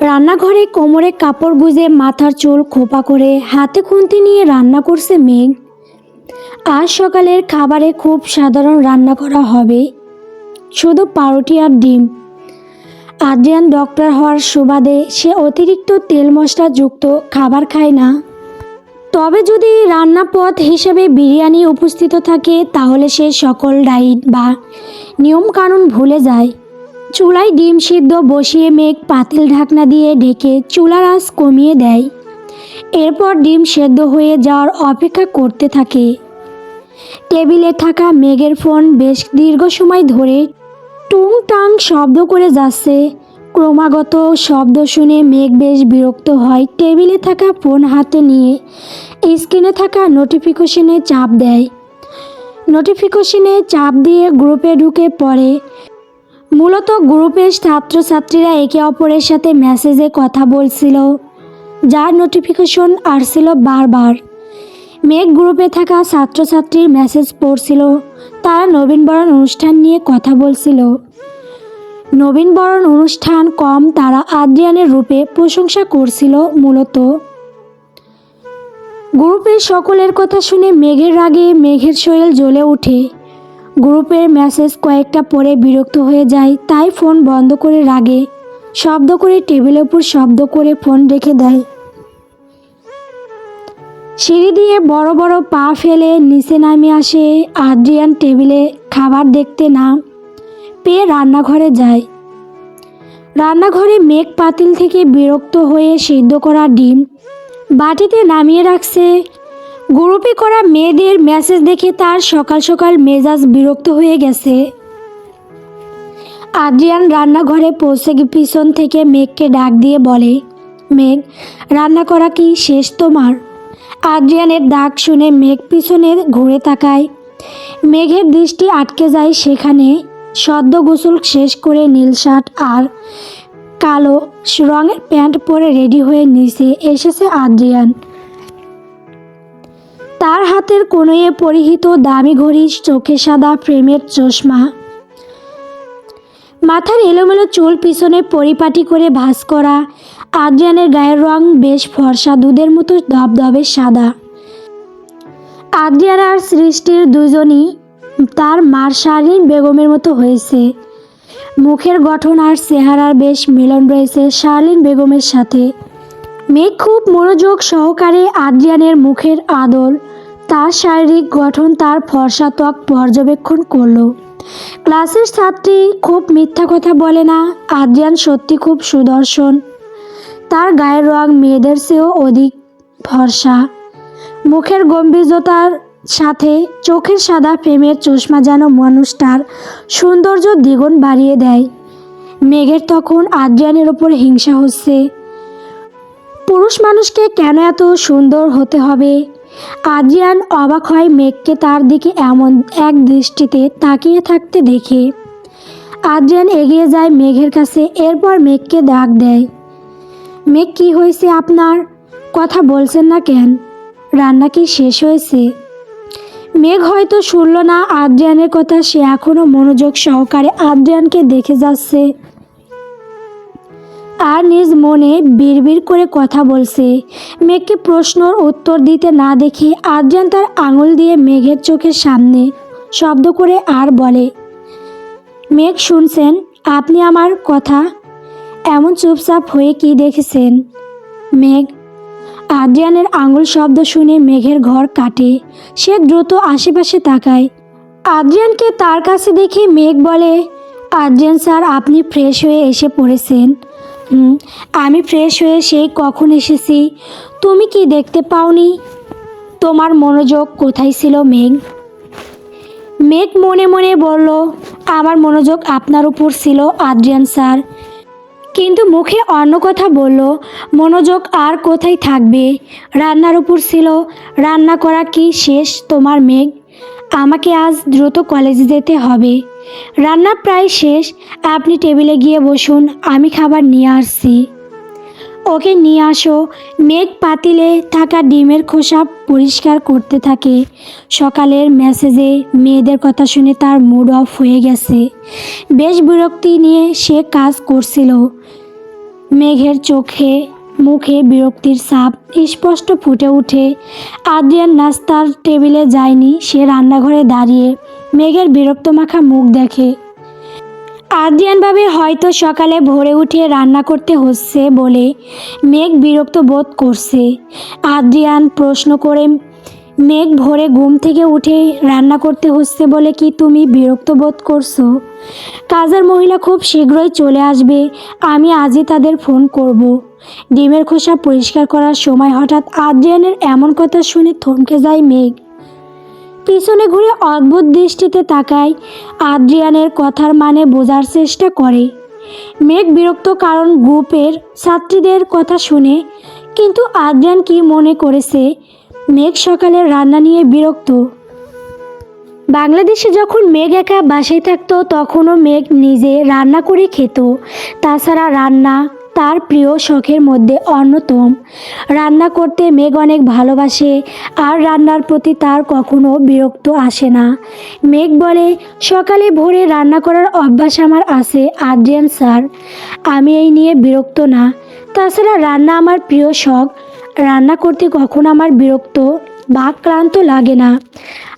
রান্নাঘরে কোমরে কাপড় গুজে মাথার চুল খোপা করে হাতে খুন্তি নিয়ে রান্না করছে মেঘ। আজ সকালের খাবারে খুব সাধারণ রান্না করা হবে। শুধু পাউরুটি আর ডিম। আদ্রিয়ান ডক্টর হওয়ার সুবাদে সে অতিরিক্ত তেল মশলা যুক্ত খাবার খায় না। তবে যদি রান্না পথ হিসেবে বিরিয়ানি উপস্থিত থাকে, তাহলে সে সকল ডায়েট বা নিয়মকানুন ভুলে যায়। চুলায় ডিম সিদ্ধ বসিয়ে মেঘ পাতিল ঢাকনা দিয়ে ঢেকে চুলার আঁচ কমিয়ে দেয়। এরপর ডিম সেদ্ধ হয়ে যাওয়ার অপেক্ষা করতে থাকে। টেবিলে থাকা মেঘের ফোন বেশ দীর্ঘ সময় ধরে টুং টাং শব্দ করে যাচ্ছে। ক্রমাগত শব্দ শুনে মেঘ বেশ বিরক্ত হয়। টেবিলে থাকা ফোন হাতে নিয়ে স্ক্রিনে থাকা নোটিফিকেশনে চাপ দেয়। নোটিফিকেশনে চাপ দিয়ে গ্রুপে ঢুকে পড়ে মূলত গ্রুপের ছাত্রছাত্রীরা একে অপরের সাথে মেসেজে কথা বলছিল, যার নোটিফিকেশন আসছিল বারবার। মেঘ গ্রুপে থাকা ছাত্রছাত্রীর মেসেজ পড়ছিল, তারা নবীনবরণ অনুষ্ঠান নিয়ে কথা বলছিল। নবীনবরণ অনুষ্ঠান কম, তারা আদ্রিয়ানের রূপে প্রশংসা করছিল মূলত। গ্রুপের সকলের কথা শুনে মেঘের রাগে মেঘের শরীর জ্বলে ওঠে। গ্রুপের মেসেজ কয়েকটা পরে বিরক্ত হয়ে যায়, তাই ফোন বন্ধ করে রাগে। শব্দ করে টেবিলের উপর শব্দ করে ফোন রেখে দেয়। সিঁড়ি দিয়ে বড় বড় পা ফেলে নিচে নামে আসে আদ্রিয়ান টেবিলে খাবার দেখতে না পেয়ে রান্নাঘরে যায়। রান্নাঘরে মেঘ পাতিল থেকে বিরক্ত হয়ে সিদ্ধ করা ডিম বাটিতে নামিয়ে রাখছে গ্রুপে করা মেয়েদের মেসেজ দেখে তার সকাল সকাল মেজাজ বিরক্ত হয়ে গেছে। আদ্রিয়ান রান্নাঘরে পৌঁছে পিছন থেকে মেঘকে ডাক দিয়ে বলে, মেঘ, রান্না করা কি শেষ তোমার? আদ্রিয়ানের ডাক শুনে মেঘ পিছনে ঘুরে তাকায়। মেঘের দৃষ্টি আটকে যায় সেখানে। সদ্য গোসল শেষ করে নীল শার্ট আর কালো রঙের প্যান্ট পরে রেডি হয়ে নিচে এসেছে আদ্রিয়ান। হাতের কোনোয়ে পরিহিত দামি ঘড়ি চোখে সাদা ফ্রেমের চশমা। মাথার এলোমেলো চুল পিছনে পরিপাটি করে ভাঁজ করা, আদ্রিয়ানের গায়ের রং বেশ ফর্সা, দুধের মতো ধবধবে সাদা। আদ্রিয়ান আর সৃষ্টির দুজনই তার মার শালীন বেগমের মতো হয়েছে। মুখের গঠন আর চেহারার বেশ মিলন রয়েছে শার্লিন বেগমের সাথে। মেয়ে খুব মনোযোগ সহকারে আদ্রিয়ানের মুখের আদল তার শারীরিক গঠন তার ফর্সা ত্বক পর্যবেক্ষণ করল। ক্লাসের ছাত্রী খুব মিথ্যা কথা বলে না, আদ্রিয়ান সত্যি খুব সুদর্শন। তার গায়ের রং মেয়েদের চেয়েও অধিক ফর্সা। মুখের গম্ভীর্যতার সাথে চোখের সাদা ফ্রেমের চশমা যেন মানুষটার সৌন্দর্য দ্বিগুণ বাড়িয়ে দেয়। মেঘের তখন আদ্রিয়ানের ওপর হিংসা হচ্ছে। পুরুষ মানুষকে কেন এত সুন্দর হতে হবে? আদ্রিয়ান অবাক হয় মেঘকে তার দিকে এমন এক দৃষ্টিতে তাকিয়ে থাকতে দেখে। আদ্রিয়ান এগিয়ে যায় মেঘের কাছে, এরপর মেঘকে ডাক দেয়। মেঘ, কি হয়েছে আপনার? কথা বলছেন না কেন? রান্না কি শেষ হয়েছে? মেঘ হয়তো শুনল না আদ্রিয়ানের কথা, সে এখনও মনোযোগ সহকারে আদ্রিয়ানকে দেখে যাচ্ছে। আর নিজ মনে বিড়বিড় করে কথা বলছে। মেঘকে প্রশ্নর উত্তর দিতে না দেখে আদ্রিয়ান তার আঙুল দিয়ে মেঘের চোখের সামনে শব্দ করে আর বলে, মেঘ, শুনছেন? আপনি আমার কথা? এমন চুপচাপ হয়ে কি দেখেছেন? মেঘ আদ্রিয়ানের আঙুল শব্দ শুনে মেঘের ঘর কাটে। সে দ্রুত আশেপাশে তাকায়। আদ্রিয়ানকে তার কাছে দেখে মেঘ বলে আদ্রিয়ান স্যার, আপনি ফ্রেশ হয়ে এসে পড়েছেন। আমি ফ্রেশ হয়ে সেই কখন এসেছি? তুমি কি দেখতে পাওনি? তোমার মনোযোগ কোথায় ছিল, মেঘ? মেঘ মনে মনে বলল, আমার মনোযোগ আপনার উপর ছিল, আদ্রিয়ান স্যার। কিন্তু মুখে অন্য কথা বলল, মনোযোগ আর কোথায় থাকবে? রান্নার উপর ছিল। রান্না করা কি শেষ তোমার, মেঘ? আমাকে আজ দ্রুত কলেজে যেতে হবে। রান্না প্রায় শেষ, আপনি টেবিলে গিয়ে বসুন, আমি খাবার নিয়ে আসছি। ওকে নিয়ে আসো, মেঘ পাতিলে থাকা ডিমের খোসা পরিষ্কার করতে থাকে। সকালের মেসেজে মেয়েদের কথা শুনে তার মুড অফ হয়ে গেছে। বেশ বিরক্তি নিয়ে সে কাজ করছিল। মেঘের চোখে মুখে বিরক্তির সাপ স্পষ্ট ফুটে ওঠে। আদ্রিয়ান নাস্তার টেবিলে যায়নি, সে রান্নাঘরে দাঁড়িয়ে মেঘের বিরক্ত মাখা মুখ দেখে। আদ্রিয়ান ভাবে হয়তো সকালে ভোরে উঠে রান্না করতে হচ্ছে বলে মেঘ বিরক্ত বোধ করছে। আদ্রিয়ান প্রশ্ন করে মেঘ ভোরে ঘুম থেকে উঠে রান্না করতে হচ্ছে বলে কি তুমি বিরক্ত বোধ করছ? কাজের মহিলা খুব শীঘ্রই চলে আসবে, আমি আজই তাদের ফোন করব। ডিমের খোসা পরিষ্কার করার সময় হঠাৎ আদ্রিয়ানের এমন কথা শুনে থমকে যায় মেঘ। পিছনে ঘুরে অদ্ভুত দৃষ্টিতে তাকায়, আদ্রিয়ানের কথার মানে বোঝার চেষ্টা করে। মেঘ বিরক্ত কারণ গ্রুপের ছাত্রীদের কথা শুনে, কিন্তু আদ্রিয়ান কি মনে করেছে? মেঘ সকালে রান্না নিয়ে বিরক্ত। বাংলাদেশে যখন মেঘ একা বাসায় থাকতো, তখনও মেঘ নিজে রান্না করে খেত। তাছাড়া রান্না তার প্রিয় শখের মধ্যে অন্যতম। রান্না করতে মেঘ অনেক ভালোবাসে, আর রান্নার প্রতি তার কখনো বিরক্ত আসে না। মেঘ বলে, সকালে ভোরে রান্না করার অভ্যাস আমার আছে, আদ্রিয়ান স্যার। আমি এই নিয়ে বিরক্ত না। তাছাড়া রান্না আমার প্রিয় শখ রান্না করতে কখনো আমার বিরক্ত? বা ক্লান্ত লাগে না।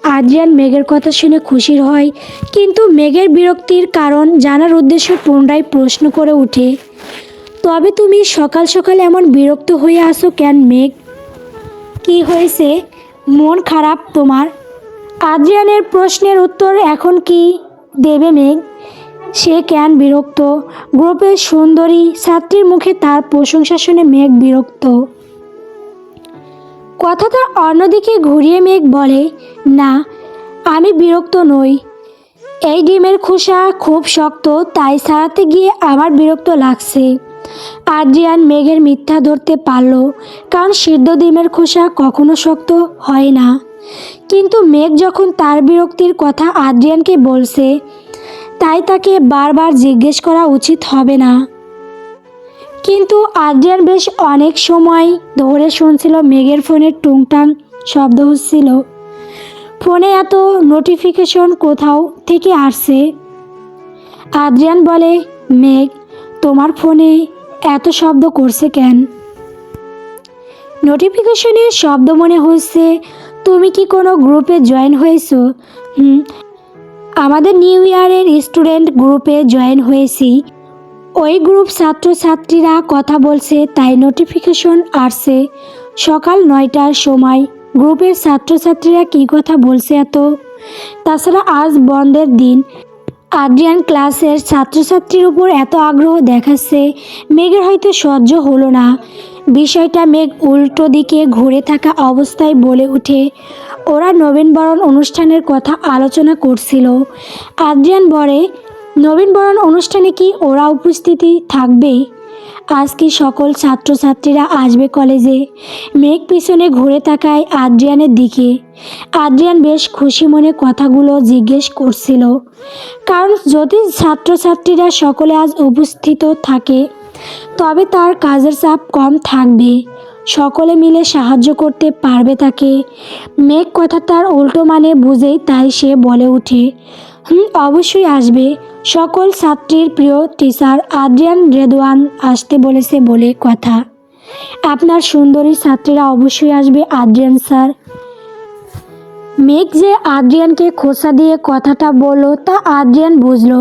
আদ্রিয়ান মেঘের কথা শুনে খুশির হয়। কিন্তু মেঘের বিরক্তির কারণ জানার উদ্দেশ্য পুনরায় প্রশ্ন করে ওঠে, তবে তুমি সকাল সকাল এমন বিরক্ত হয়ে আসো কেন মেঘ? কি হয়েছে? মন খারাপ তোমার? আদ্রিয়ানের প্রশ্নের উত্তর এখন কি দেবে মেঘ? সে কেন বিরক্ত? গ্রুপের সুন্দরী ছাত্রীর মুখে তার প্রশংসা শুনে মেঘ বিরক্ত। কথাটা অন্যদিকে ঘুরিয়ে মেঘ বলে, না, আমি বিরক্ত নই। এই ডিমের খোসা খুব শক্ত, তাই সারাতে গিয়ে আমার বিরক্ত লাগছে। আদ্রিয়ান মেঘের মিথ্যা ধরতে পারল, কারণ সিদ্ধ ডিমের খোসা কখনো শক্ত হয় না। কিন্তু মেঘ যখন তার বিরক্তির কথা আদ্রিয়ানকে বলছে, তাই তাকে বারবার জিজ্ঞেস করা উচিত হবে না। কিন্তু আদ্রিয়ান বেশ অনেক সময় ধরে শুনছিল মেঘের ফোনের টুংটাং শব্দ হচ্ছিল। ফোনে এত নোটিফিকেশন কোথাও থেকে আসছে? আদ্রিয়ান বলে, মেঘ, তোমার ফোনে এত শব্দ করছে কেন? নোটিফিকেশনের শব্দ মনে হচ্ছে, তুমি কি কোনো গ্রুপে জয়েন হয়েছো? হুম, আমাদের নিউ ইয়ারের স্টুডেন্ট গ্রুপে জয়েন হয়েছি। ওই গ্রুপ ছাত্রছাত্রীরা কথা বলছে, তাই নোটিফিকেশন আসছে। সকাল নয়টার সময় গ্রুপের ছাত্রছাত্রীরা কী কথা বলছে এত? তাছাড়া আজ বন্ধের দিন। আদ্রিয়ান ক্লাসের ছাত্রছাত্রীর উপর এত আগ্রহ দেখাচ্ছে, মেঘের হয়তো সহ্য হলো না। বিষয়টা মেঘ উল্টো দিকে ঘুরে থাকা অবস্থায় বলে ওঠে। ওরা নবীনবরণ অনুষ্ঠানের কথা আলোচনা করছিল। আদ্রিয়ান বলে নবীনবরণ অনুষ্ঠানে কি ওরা উপস্থিতি থাকবে আজ কি সকল ছাত্রছাত্রীরা আসবে কলেজে? মেঘ পিছনে ঘুরে তাকায় আদ্রিয়ানের দিকে। আদ্রিয়ান বেশ খুশি মনে কথাগুলো জিজ্ঞেস করছিল। কারণ যদি ছাত্রছাত্রীরা সকলে আজ উপস্থিত থাকে, তবে তার কাজের চাপ কম থাকবে। সকলে মিলে সাহায্য করতে পারবে তাকে। মেঘ কথা তার উল্টো মানে বুঝেই তাই সে বলে ওঠে। হুম, অবশ্যই আসবে। সকল ছাত্রীর প্রিয় টিচার আদ্রিয়ান রেদওয়ান আসতে বলেছে বলে কথা। আপনার সুন্দরী ছাত্রীরা অবশ্যই আসবে আদ্রিয়ান স্যার। মেঘ যে আদ্রিয়ানকে খোসা দিয়ে কথাটা বলল, তা আদ্রিয়ান বুঝলো।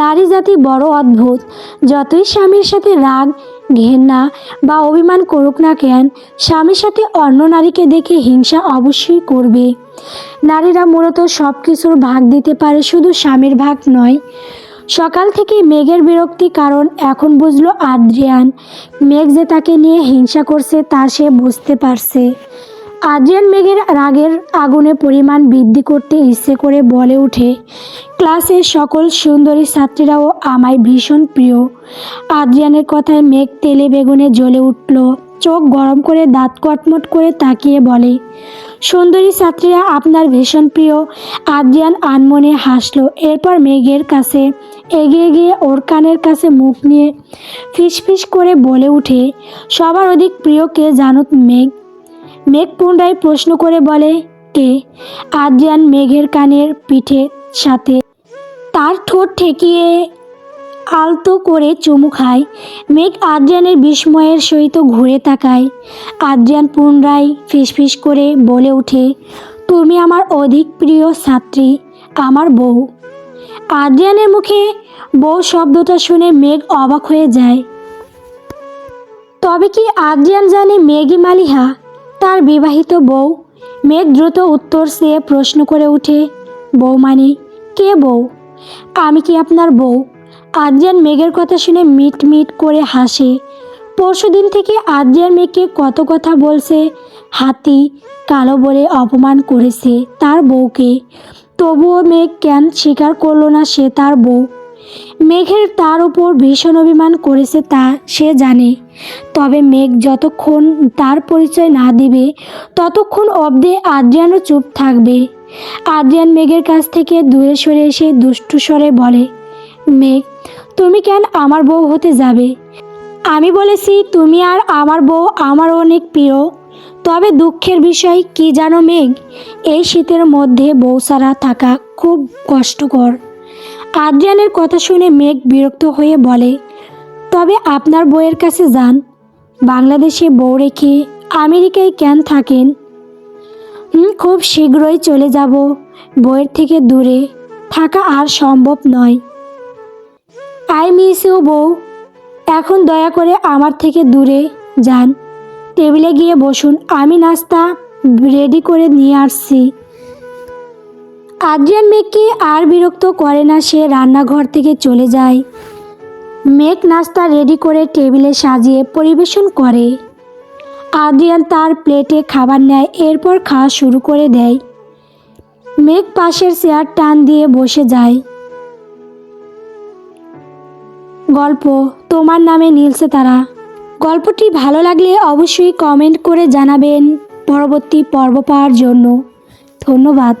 নারী জাতি বড় অদ্ভুত। যতই স্বামীর সাথে রাগ ঘেন্না বা অভিমান করুক না কেন, স্বামীর সাথে অন্য নারীকে দেখে হিংসা অবশ্যই করবে। নারীরা মূলত সব কিছুর ভাগ দিতে পারে শুধু স্বামীর ভাগ নয়। সকাল থেকে মেঘের বিরক্তি কারণ এখন বুঝলো আদ্রিয়ান। মেঘ যে তাকে নিয়ে হিংসা করছে তা সে বুঝতে পারছে। আদ্রিয়ান মেঘের রাগের আগুনে পরিমাণ বৃদ্ধি করতে ইচ্ছে করে বলে ওঠে। ক্লাসের সকল সুন্দরী ছাত্রীরাও আমায় ভীষণ প্রিয়। আদ্রিয়ানের কথায় মেঘ তেলে বেগুনে জ্বলে উঠল। চোখ গরম করে দাঁত কটমট করে তাকিয়ে বলে, সুন্দরী ছাত্রীরা আপনার ভীষণ প্রিয়। আদ্রিয়ান আনমনে হাসলো। এরপর মেঘের কাছে, এগিয়ে গিয়ে ওর কানের কাছে মুখ নিয়ে ফিসফিস করে বলে উঠে, সবার অধিক প্রিয় কে জানো মেঘ? মেঘ পুনরায় প্রশ্ন করে বলে, কে? আদ্রিয়ান মেঘের কানের পিঠে সাথে তার ঠোঁট ঠেকিয়ে আলতো করে চুমু খায়। মেঘ আদ্রিয়ানের বিস্ময়ের সহিত ঘুরে তাকায়। আদ্রিয়ান পুনরায় ফিসফিস করে বলে ওঠে, তুমি আমার অধিক প্রিয় ছাত্রী, আমার বউ। আদ্রিয়ানের মুখে বউ শব্দটা শুনে মেঘ অবাক হয়ে যায়। তবে কি আদ্রিয়ান জানে মেঘি মালিহা? তার বিবাহিত বউ। মেঘ দ্রুত উত্তর সে প্রশ্ন করে ওঠে বউ মানে কে বউ? আমি কি আপনার বউ? আদ্রিয়ান মেঘের কথা শুনে মিট মিট করে হাসে। পরশুদিন থেকে আদ্রিয়ান মেঘকে কত কথা বলছে, হাতি কালো বলে অপমান করেছে তার বউকে। তবুও মেঘ কেন স্বীকার করল না সে তার বউ? মেঘের তার উপর ভীষণ অভিমান করেছে তা সে জানে। তবে মেঘ যতক্ষণ তার পরিচয় না দিবে, ততক্ষণ অবধি আদ্রিয়ানও চুপ থাকবে। আদ্রিয়ান মেঘের কাছ থেকে দূরে সরে এসে দুষ্টু স্বরে বলে, মেঘ, তুমি কেন আমার বউ হতে যাবে? আমি বলেছি তুমি আর আমার বউ আমার অনেক প্রিয়। তবে দুঃখের বিষয় কি জানো মেঘ? এই শীতের মধ্যে বউ ছাড়া থাকা খুব কষ্টকর। আদ্রিয়ানের কথা শুনে মেঘ বিরক্ত হয়ে বলে, তবে আপনার বউয়ের কাছে যান। বাংলাদেশে বউ রেখে আমেরিকায় কেন থাকেন? খুব শীঘ্রই চলে যাব। বইয়ের থেকে দূরে থাকা আর সম্ভব নয়। আই মিস ইউ বউ। এখন দয়া করে আমার থেকে দূরে যান। টেবিলে গিয়ে বসুন। আমি নাস্তা রেডি করে নিয়ে আসছি। আদ্রিয়ান মেঘকে আর বিরক্ত করে না, সে রান্নাঘর থেকে চলে যায়। মেঘ নাস্তা রেডি করে টেবিলে সাজিয়ে পরিবেশন করে। আদ্রিয়ান তার প্লেটে খাবার নেয়, এরপর খাওয়া শুরু করে দেয়। মেঘ পাশের চেয়ার টান দিয়ে বসে যায়। গল্প, তোমার নামে নীলসে তারা। গল্পটি ভালো লাগলে অবশ্যই কমেন্ট করে জানাবেন। পরবর্তী পর্ব পাওয়ার জন্য ধন্যবাদ।